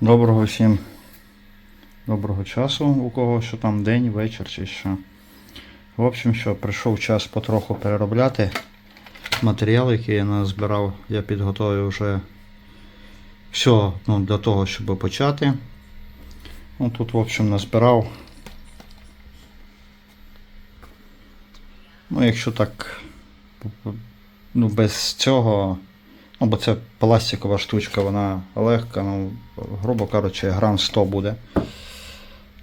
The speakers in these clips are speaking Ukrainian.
Доброго всім доброго часу, у кого що там день, вечір чи що. В общем, що прийшов час потроху переробляти матеріал, який я назбирав. Я підготовив вже все ну, для того, щоб почати. Ну, тут, в общем, назбирав. Ну, якщо так, ну, без цього. Ну, це пластикова штучка, вона легка, ну, грубо кажучи, грам 100 буде.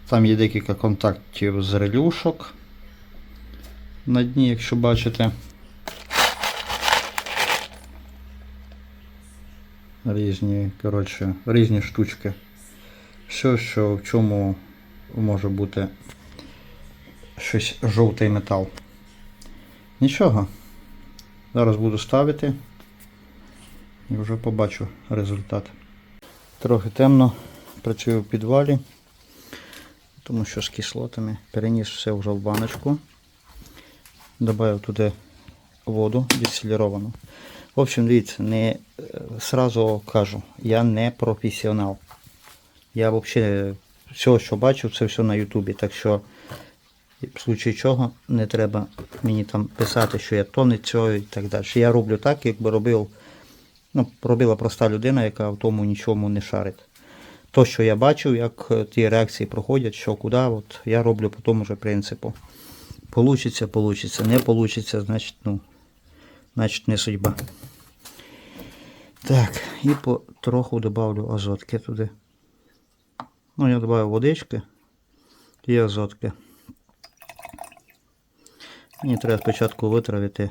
Там є декілька контактів з релюшок на дні, якщо бачите. Різні, коротше, різні штучки. Все, що в чому може бути щось жовтий метал. Нічого. Зараз буду ставити і вже побачу результат. Трохи темно, працюю в підвалі, тому що з кислотами переніс все вже в баночку. Добавив туди воду дистиліровану. В общем, дивіться, не е, сразу кажу, я не професіонал. Я взагалі все, що бачу, це все на Ютубі. Так що, в случаї чого, не треба мені там писати, що я то не цього і так далі. Я роблю так, якби робив ну, робила проста людина, яка в тому нічому не шарить. То, що я бачив, як е, ті реакції проходять, що куди, от я роблю по тому же принципу. Получиться, получиться, не получиться, значить, ну, значить не судьба. Так, і потроху добавлю азотки туди. Ну, я додаю водички і азотки. Мені треба спочатку витравити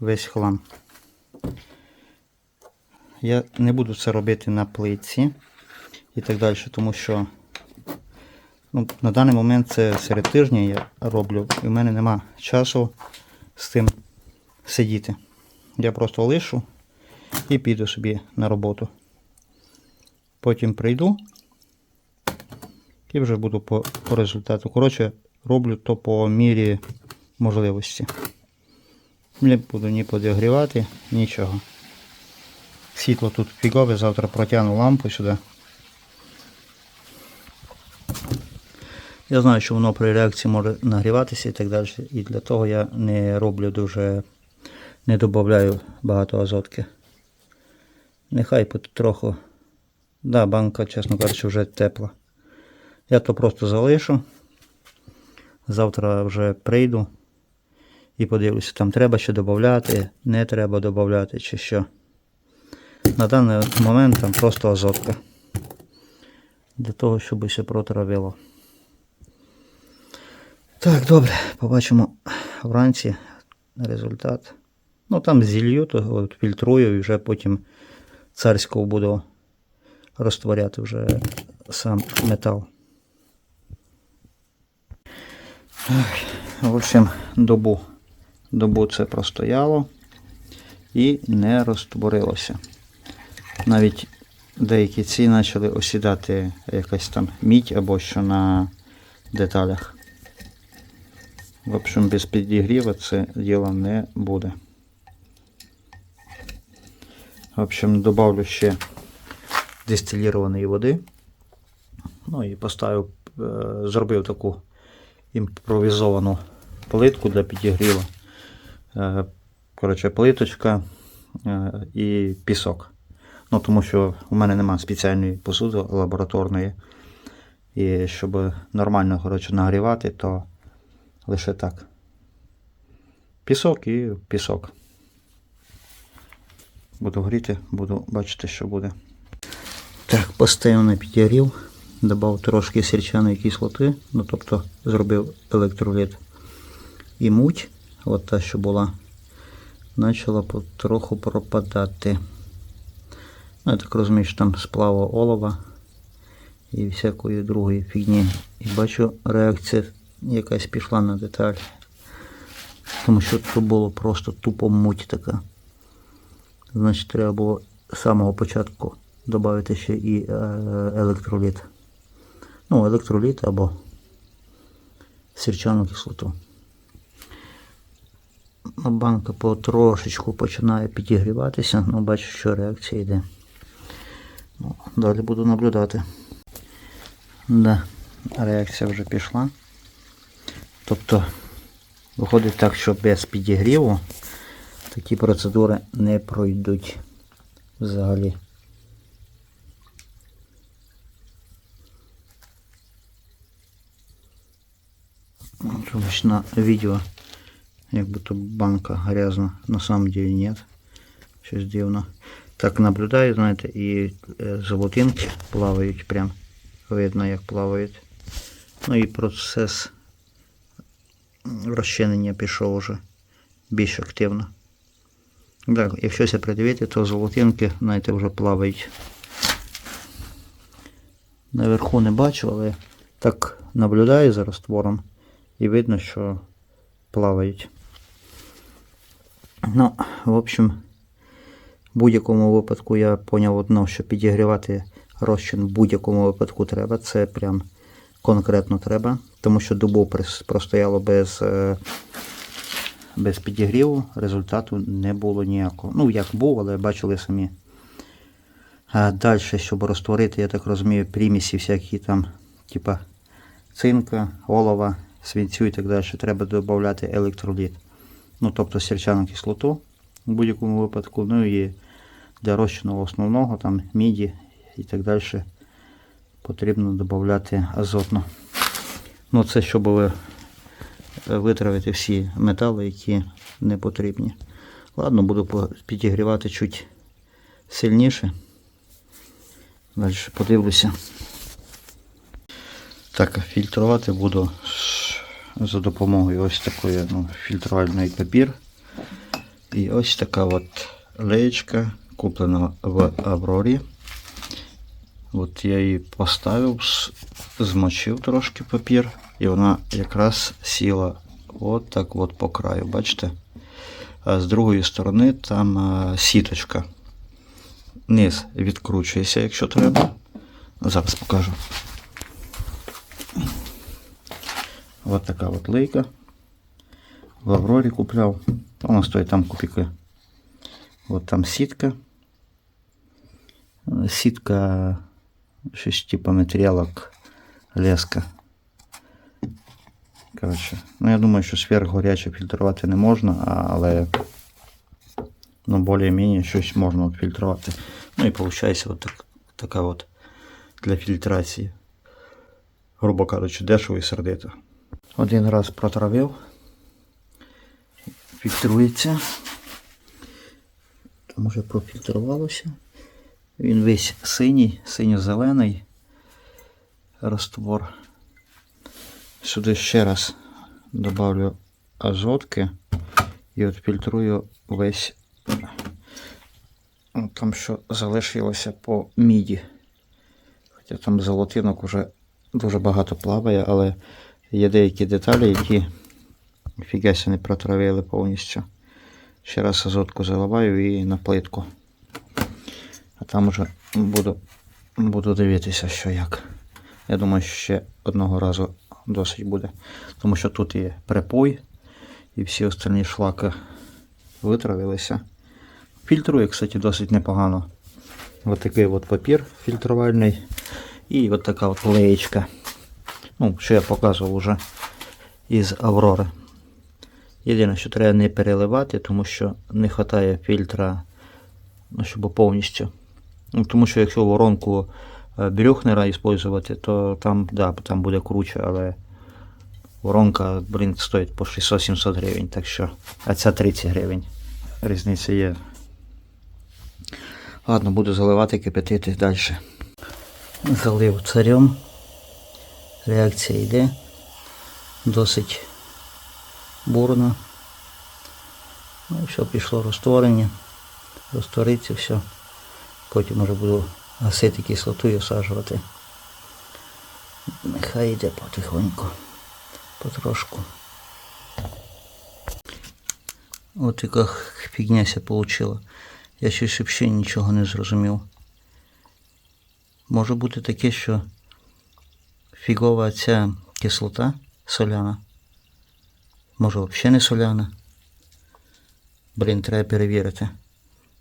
весь хлам. Я не буду це робити на плитці і так далі, тому що ну, на даний момент це серед тижня я роблю, і в мене нема часу з тим сидіти. Я просто лишу і піду собі на роботу. Потім прийду і вже буду по, по результату. Коротше, роблю то по мірі можливості. Не буду ні подігрівати, нічого. Світло тут фігове, завтра протягну лампу сюди. Я знаю, що воно при реакції може нагріватися і так далі. І для того я не роблю дуже, не додаю багато азотки. Нехай потроху. Да, банка, чесно кажучи, вже тепла. Я то просто залишу. Завтра вже прийду і подивлюся, там треба ще додати, не треба додати чи що. На даний момент там просто азотка. Для того, щоб все протравило. Так, добре, побачимо вранці результат. Ну там зілью, то от фільтрую і вже потім царського буду розтворяти вже сам метал. Так, в общем, добу. Добу це простояло і не розтворилося. Навіть деякі ці почали осідати якась там мідь або що на деталях. В общем, без підігріва це діло не буде. В общем, добавлю ще дистилірованої води. Ну і поставив, е, зробив таку імпровізовану плитку для підігріву. Е, коротше, плиточка е, і пісок. Ну, Тому що у мене немає спеціальної посуди лабораторної. І щоб нормально коротше, нагрівати, то лише так. Пісок і пісок. Буду гріти, буду бачити, що буде. Так, поставив на підігрів, додав трошки сірчаної кислоти, ну тобто зробив електроліт і муть, от та, що була, почала потроху пропадати. Ну, я так розумію, що там сплава олова і всякої другої фігні. І бачу, реакція якась пішла на деталь. Тому що це було просто тупо муть така. Значить, треба було з самого початку додати ще і е, електроліт. Ну, електроліт або сірчану кислоту. Банка потрошечку починає підігріватися, ну бачу, що реакція йде. Ну, далі буду наблюдати. Да, реакція вже пішла. Тобто, виходить так, що без підігріву такі процедури не пройдуть взагалі. Чомусь на відео, як будто банка грязна, на самом деле нет. Щось дивно. Так наблюдаю, знаєте, і е, золотинки плавають прям. Видно, як плавають. Ну і процес розчинення пішов уже більш активно. Так, якщо це придивити, то золотинки, знаєте, вже плавають. Наверху не бачу, але так наблюдаю за раствором і видно, що плавають. Ну, в общем, в будь-якому випадку я поняв одно, що підігрівати розчин в будь-якому випадку треба. Це прям конкретно треба. Тому що добу простояло без, е, без підігріву, результату не було ніякого. Ну, як був, але бачили самі. А далі, щоб розтворити, я так розумію, примісі всякі там, типа цинка, олова, свинцю і так далі, треба додати електроліт. Ну, тобто сірчану кислоту в будь-якому випадку. Ну і для розчину основного, там міді і так далі, потрібно додати азотну. Ну, це щоб ви- витравити всі метали, які не потрібні. Ладно, буду підігрівати чуть сильніше. Далі подивлюся. Так, фільтрувати буду за допомогою ось такої ну, фільтрувальної папір. І ось така от леєчка, куплена в Аврорі. От я її поставив, змочив трошки папір, і вона якраз сіла от так от по краю, бачите? А з другої сторони там а, сіточка. Низ відкручується, якщо треба. Зараз покажу. От така от лейка. В Аврорі купляв. Вона стоїть там копійки. От там сітка. Сітка щось типу матеріалок леска. Коротше, ну я думаю, що сверхгоряче фільтрувати не можна, але ну, більш-менш щось можна от фільтрувати. Ну і виходить от так, така от для фільтрації. Грубо кажучи, дешево і сердито. Один раз протравив. Фільтрується. Там уже профільтрувалося. Він весь синій, синьо-зелений раствор. Сюди ще раз добавлю азотки і от фільтрую весь ну, там, що залишилося по міді. Хоча там золотинок вже дуже багато плаває, але є деякі деталі, які фігася не протравили повністю. Ще раз азотку заливаю і на плитку. А там уже буду, буду дивитися, що як. Я думаю, що ще одного разу досить буде. Тому що тут є припой і всі остальні шлаки витравилися. Фільтрує, кстати, досить непогано. Ось такий от папір фільтрувальний. І от така от леєчка. Ну, що я показував вже із Аврори. Єдине, що треба не переливати, тому що не вистачає фільтра, ну, щоб повністю. Ну, тому що якщо воронку е, Брюхнера використовувати, то там, да, там буде круче, але воронка, блін, стоїть по 600-700 гривень, так що, а ця 30 гривень. Різниця є. Ладно, буду заливати, кипятити далі. Залив царем. Реакція йде. Досить бурно. Ну і все, пішло розтворення. Розтвориться все. Потім вже буду гасити кислоту і осаджувати. Нехай йде потихоньку, потрошку. От яка фігняся получила. Я ще взагалі нічого не зрозумів. Може бути таке, що фігова ця кислота соляна. Може взагалі не соляна. Блін, треба перевірити.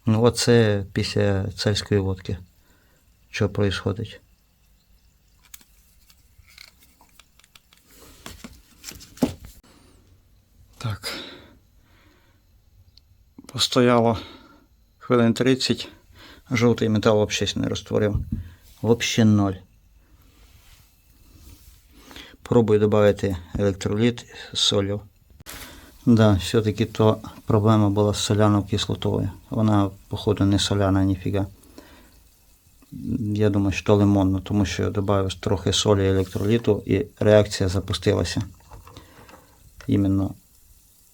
Ну оце після царської водки. що відбувається. Так. Постояло хвилин 30. Жовтий метал взагалі не розтворив. Взагалі ноль. Пробую додати електроліт з солью. Да, все-таки то проблема була з соляною кислотою. Вона, походу, не соляна ніфіга. Я думаю, що лимонно, тому що я додав трохи солі і електроліту і реакція запустилася. Іменно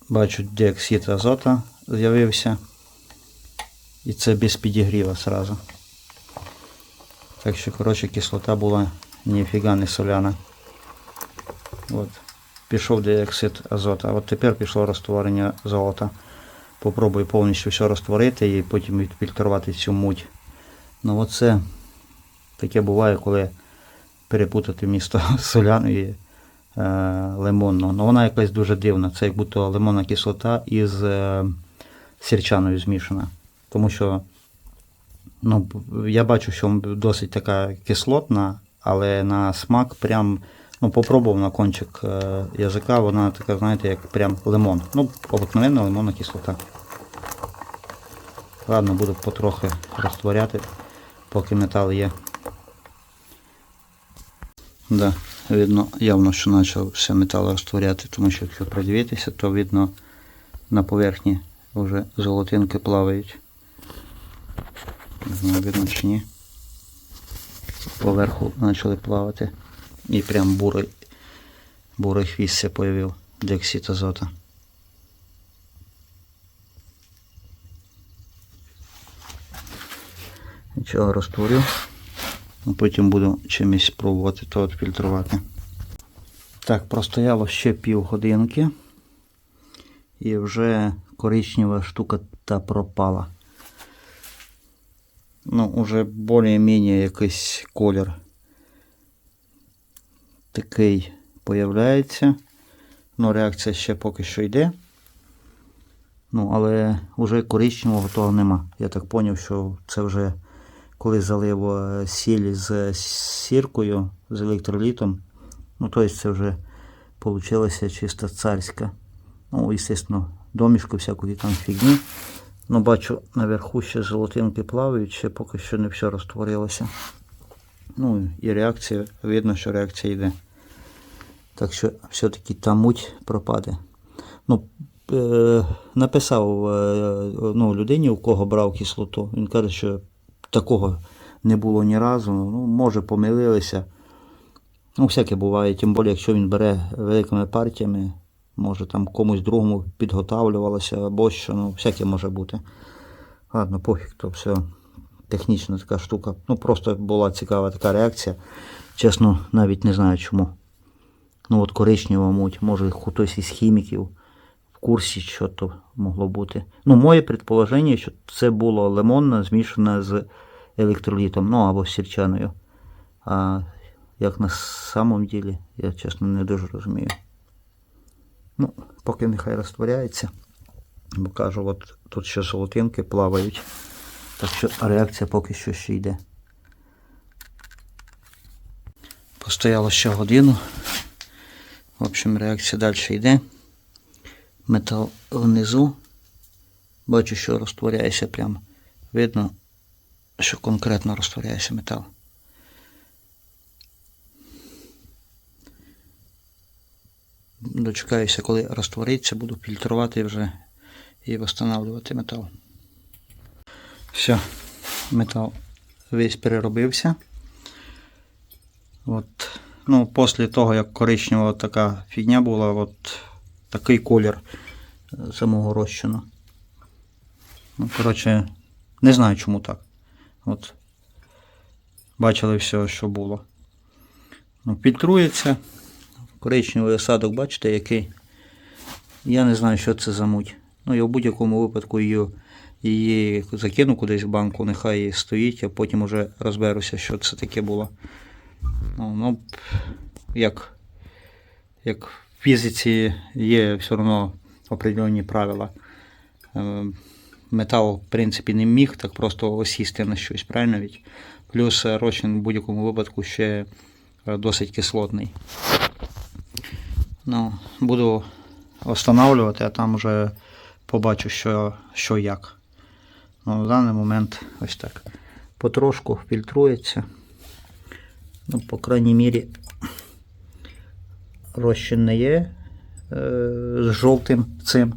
бачу діоксид азота з'явився. І це без підігріва сразу. Так що, коротше, кислота була ніфіга не соляна. От. Пішов діоксид азота. А от тепер пішло розтворення золота. Попробую повністю все розтворити і потім відфільтрувати цю муть. Ну оце таке буває, коли перепутати місто соляну і е, лимонну. Ну вона якась дуже дивна. Це як будто лимонна кислота із е, сірчаною змішана. Тому що ну, я бачу, що досить така кислотна, але на смак прям ну, попробував на кончик е, язика, вона така, знаєте, як прям лимон. Ну, обикновенна лимонна кислота. Ладно, буду потрохи розтворяти, поки метал є. Да, видно, явно, що почався метал розтворяти, тому що якщо придивитися, то видно на поверхні вже золотинки плавають. Не знаю, видно чи ні. Поверху почали плавати. І прям бурий, бурий хвіст се появив диоксид азота. Нічого розтворю. А потім буду чимось пробувати то фільтрувати. Так, простояло ще півгодинки. І вже коричнева штука та пропала. Ну, уже більш-менш якийсь колір такий появляється. Ну, реакція ще поки що йде. Ну, але вже коричневого того нема. Я так зрозумів, що це вже коли залив е, сіль з сіркою, з електролітом. Ну, тобто це вже вийшло чисто царська. Ну, звісно, домішку всякої там фігні. Ну, бачу, наверху ще золотинки плавають, ще поки що не все розтворилося. Ну і реакція, видно, що реакція йде. Так що все-таки та муть пропаде. Ну, е, Написав е, ну, людині, у кого брав кислоту. Він каже, що такого не було ні разу. Ну, Може помилилися. Ну, всяке буває, тим більше, якщо він бере великими партіями, може там комусь другому підготавлювалося або що, ну, всяке може бути. Ладно, пофіг, то все технічна така штука. Ну, просто була цікава така реакція. Чесно, навіть не знаю чому. Ну от коричнева муть, може хтось із хіміків в курсі, що то могло бути. Ну, моє предположення, що це було лимонна змішана з електролітом, ну або з сірчаною. А як на самом ділі, я чесно не дуже розумію. Ну, поки нехай розтворяється. Бо кажу, от тут ще золотинки плавають. Так що реакція поки що ще йде. Постояло ще годину. В общем, реакція далі йде. Метал внизу. Бачу, що розтворяється прям. Видно, що конкретно розтворяється метал. Дочекаюся, коли розтвориться, буду фільтрувати вже і встановлювати метал. Все, метал весь переробився. От, ну, після того, як коричнева така фігня була, от такий колір е, самого розчину. Ну, коротше, не знаю чому так. От. Бачили все, що було. Ну, Фільтрується. Коричневий осадок, бачите, який. Я не знаю, що це за муть. Ну, я в будь-якому випадку її, її закину кудись в банку, нехай її стоїть, а потім уже розберуся, що це таке було. Ну, ну як, як в фізиці є все одно определенні правила. Е, метал, в принципі, не міг так просто осісти на щось, правильно від? Плюс розчин в будь-якому випадку ще е, досить кислотний. Ну, буду встановлювати, а там вже побачу, що, що як. Ну, в даний момент ось так. Потрошку фільтрується. Ну, по крайній мірі, розчин не є е, з жовтим цим.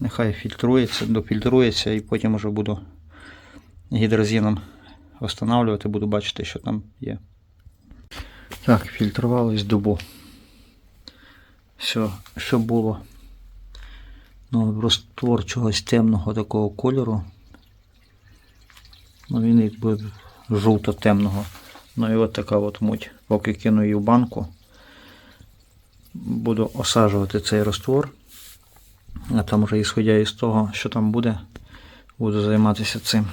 Нехай фільтрується, дофільтрується і потім вже буду гідрозином встановлювати, буду бачити, що там є. Так, фільтрувалось добу. Все, що було. Ну, розтвор чогось темного такого кольору. Ну, він якби жовто-темного. Ну і от така от муть. Поки кину її в банку, буду осаджувати цей раствор. А там вже ісходя із того, що там буде, буду займатися цим.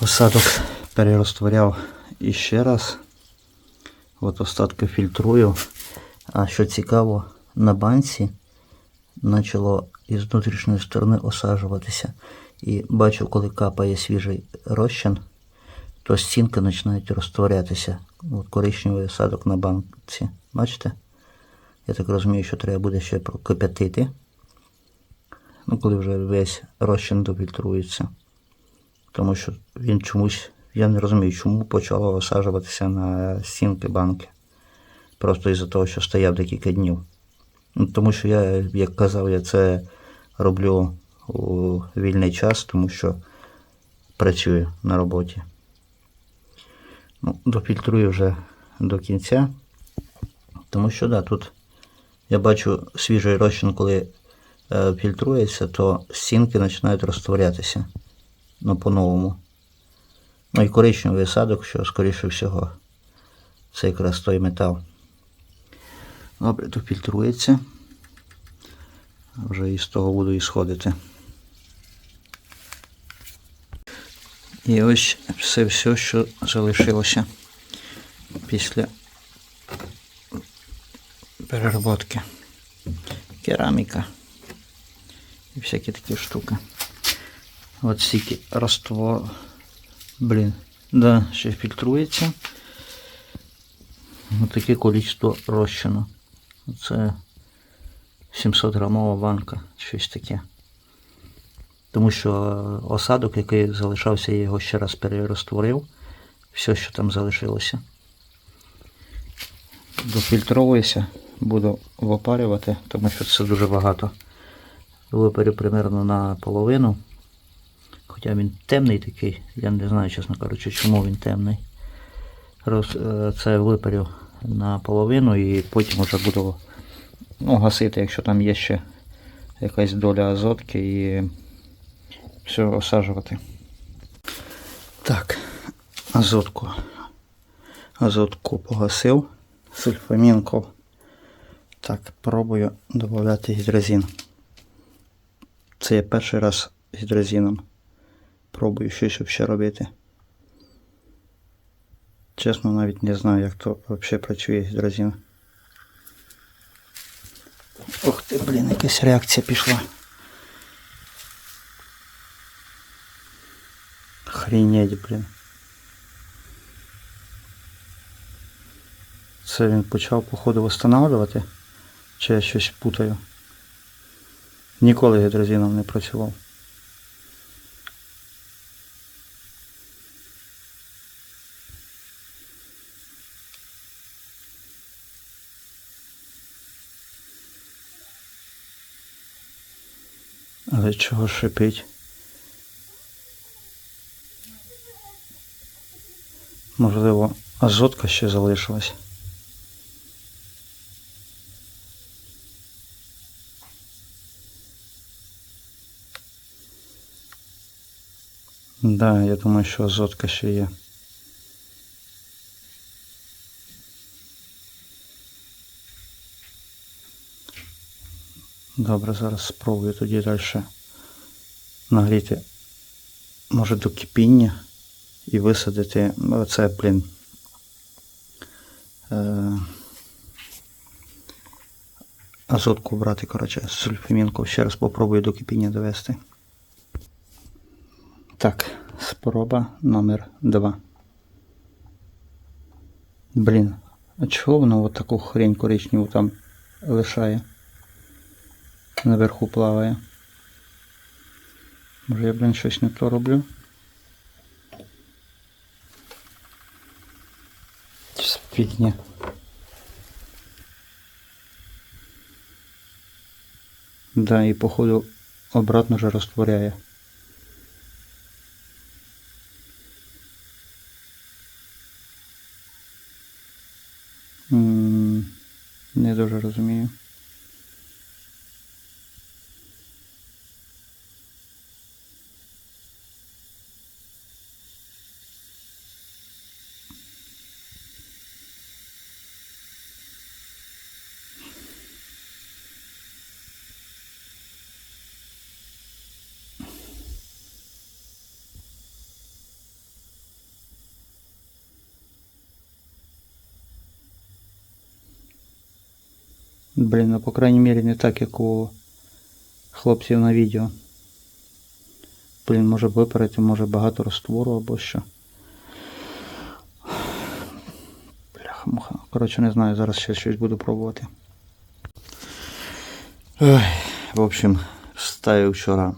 Осадок перерозтворяв іще раз. От остатки фільтрую. А що цікаво, на банці почало із внутрішньої сторони осаджуватися. І бачу, коли капає свіжий розчин, то стінки починають розтворятися. От коричневий осадок на банці. Бачите? Я так розумію, що треба буде ще прокип'ятити. Ну, коли вже весь розчин дофільтрується. Тому що він чомусь, я не розумію, чому почало осаджуватися на стінки банки. Просто із-за того, що стояв декілька днів. Ну, тому що я, як казав, я це роблю у вільний час, тому що працюю на роботі. Ну, дофільтрую вже до кінця. Тому що да, тут я бачу свіжий розчин, коли е, фільтрується, то стінки починають розтворятися ну, по-новому. Ну і коричневий осадок, що скоріше всього, це якраз той метал. Добре, то фільтрується. Вже із того буду ісходити. І ось все, все, що залишилося після переработки. Кераміка і всякі такі штуки. От стільки раствор. Блін, да, ще фільтрується. Ось таке количество розчину. Це 700 грамова банка, щось таке. Тому що осадок, який залишався, я його ще раз перерозтворив. Все, що там залишилося. Дофільтровується, буду випарювати, тому що це дуже багато. Випарю примерно на половину. Хоча він темний такий, я не знаю, чесно кажучи, чому він темний. Роз, е, це випарю на половину і потім вже буду ну, гасити, якщо там є ще якась доля азотки і все осаджувати. Так, азотку. Азотку погасив, сульфамінку. Так, пробую додати гідрозин. Це я перший раз з гідрозином. Пробую щось взагалі робити. Чесно, навіть не знаю, як то взагалі працює гідрозин. Ух ти, блін, якась реакція пішла. Охренеть, блін. Це він почав, походу, встановлювати. Чи я щось путаю? Ніколи гідрозином не працював. Але чого шипить? Можливо, азотка ще залишилась. Да, я думаю, що азотка ще є. Добре, зараз спробую тоді далі нагріти, може до кипіння і висадити оце, блін. Е, азотку брати, коротше, сульфамінку. Ще раз попробую до кипіння довести. Так, спроба номер 2. Блін, а чого воно от таку хрень коричневу там лишає? Наверху плаває. Може я, блін, щось не то роблю? Чи Да, і походу обратно же розтворяє. Не дуже розумію. Блін, ну по крайній мірі не так, як у хлопців на відео. Блін, може виперети, може багато раствору або що. Бляха-муха. Коротше, не знаю, зараз ще щось буду пробувати. Ой, в общем, ставив вчора.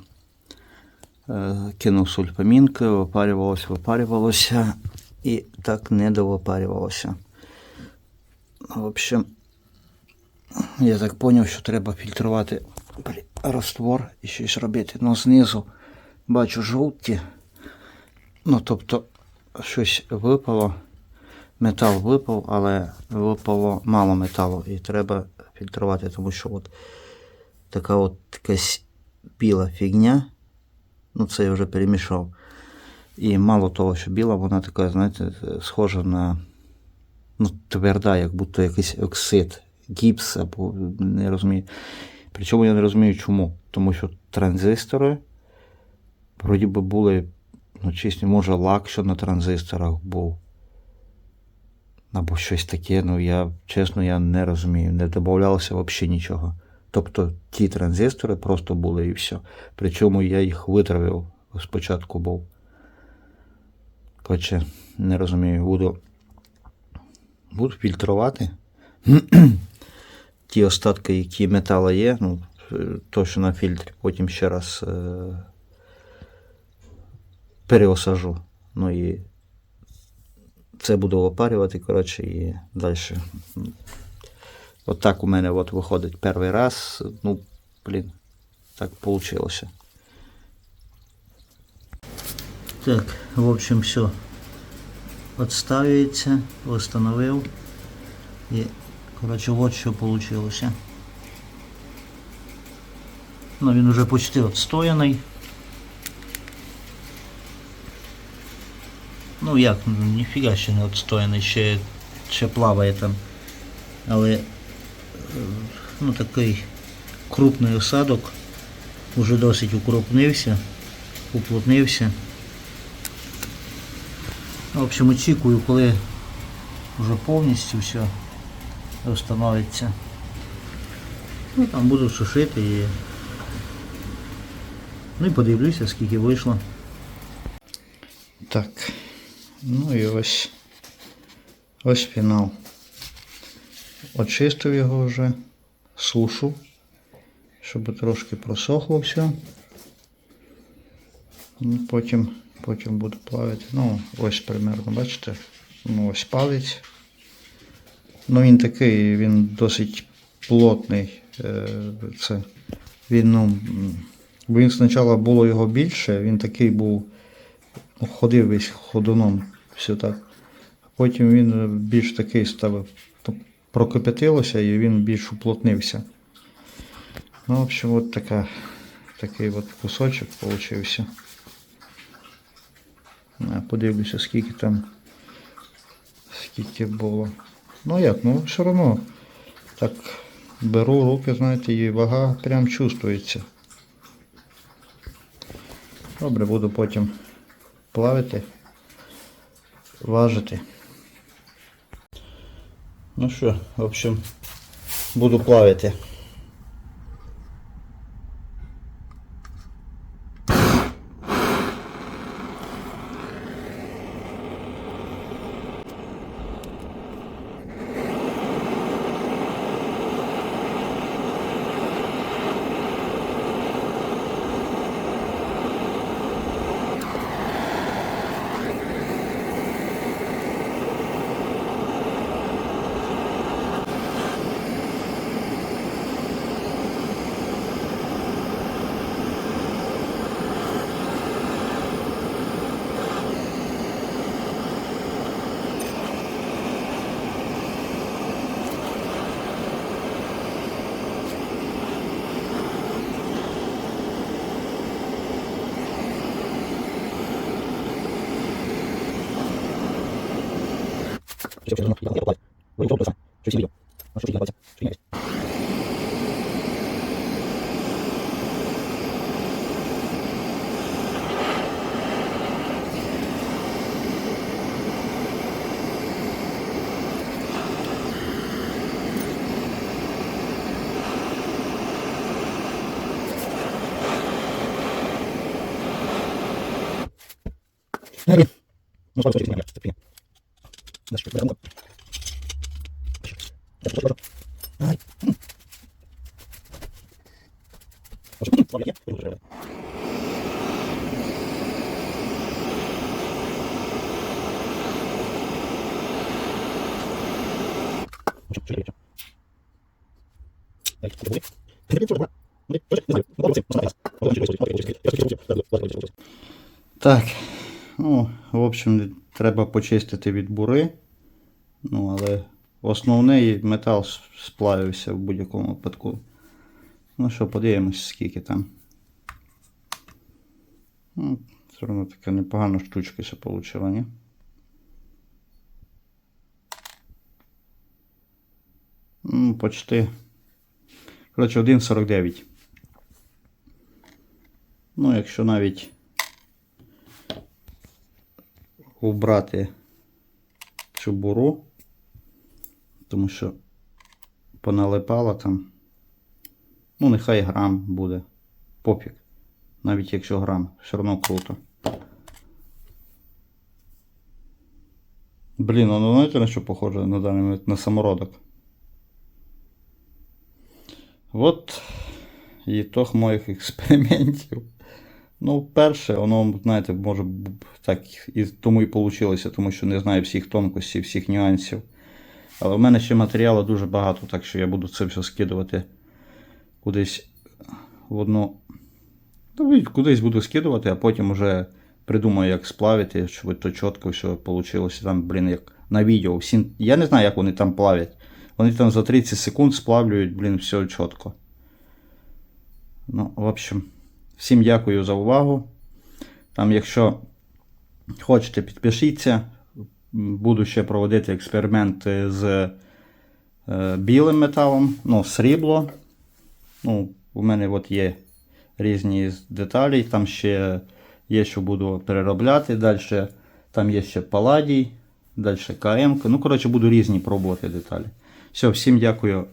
Е, кинув сульфамінки, випарювалося, випарювалося і так не довипарювалося. В общем, я так зрозумів, що треба фільтрувати раствор і щось робити. Ну, знизу бачу жовті. Ну, тобто, щось випало, метал випав, але випало мало металу. І треба фільтрувати, тому що от така от якась біла фігня. Ну, це я вже перемішав. І мало того, що біла, вона така, знаєте, схожа на ну, тверда, як будто якийсь оксид, гіпс або не розумію. Причому я не розумію чому. Тому що транзистори вроді би були, ну, чесно, може, лак, що на транзисторах був. Або щось таке, ну я чесно, я не розумію. Не додавалося взагалі нічого. Тобто ті транзистори просто були і все. Причому я їх витравив спочатку був. Коротше, не розумію, буду, буду фільтрувати. Ті остатки, які металу є, ну, е, то, що на фільтрі, потім ще раз е, переосажу. Ну і це буду опарювати, коротше, і далі. От так у мене от виходить перший раз. Ну, блін, так вийшло. Так, в общем, все. Отставляється, встановив. І, коротше, от що вийшло. Ну, він уже почти відстояний. Ну як, ніфіга ще не відстояний, ще, ще плаває там. Але е, ну, такий крупний осадок уже досить укропнився, уплотнився. В общем, очікую, коли вже повністю все встановиться. Ну, там буду сушити і. Ну і подивлюся, скільки вийшло. Так. Ну і ось ось фінал. Очистив його вже, сушу, щоб трошки просохло все. Ну, Потім, потім буду плавити. Ну, ось примерно, бачите? Ну, ось палець. Ну, він такий, він досить плотний. Е, Це, він, ну, він спочатку було його більше, він такий був, ходив весь ходуном, все так. Потім він е, більш такий став, прокипятилося і він більш уплотнився. Ну, в общем, от така, такий от кусочок получився. Подивлюся, скільки там, скільки було. Ну як, ну все одно так беру руки, знаєте, і вага прям чувствується. Добре, буду потім плавити, важити. Ну що, в общем, буду плавити. Так. Ну, в общем, треба почистити від бури. Ну, але основний метал сплавився в будь-якому випадку. Ну що, подивимось, скільки там. Ну, все одно така непогана штучка ще вийшла, ні? Ну, почти. Коротше, 1,49. Ну, якщо навіть убрати цю буру, тому що поналипала там. Ну, нехай грам буде. Пофіг. Навіть якщо грам, все одно круто. Блін, ну знаєте на що похоже на даний момент? На самородок. От ітог моїх експериментів. Ну, перше, воно, знаєте, може так і тому і вийшло, тому що не знаю всіх тонкостей, всіх нюансів. Але в мене ще матеріалу дуже багато, так що я буду це все скидувати кудись в одну. Ну, кудись буду скидувати, а потім вже придумаю, як сплавити, щоб то чітко все вийшло. Там, блін, як на відео. Всі... Я не знаю, як вони там плавять. Вони там за 30 секунд сплавлюють, блін, все чітко. Ну, в общем, всім дякую за увагу. Там, якщо хочете, підпишіться. Буду ще проводити експерименти з е, білим металом, ну, срібло. Ну, у мене от є різні деталі. Там ще є, що буду переробляти. Далі там є ще паладій, далі КМ. Ну, коротше, буду різні пробувати деталі. Все, всім дякую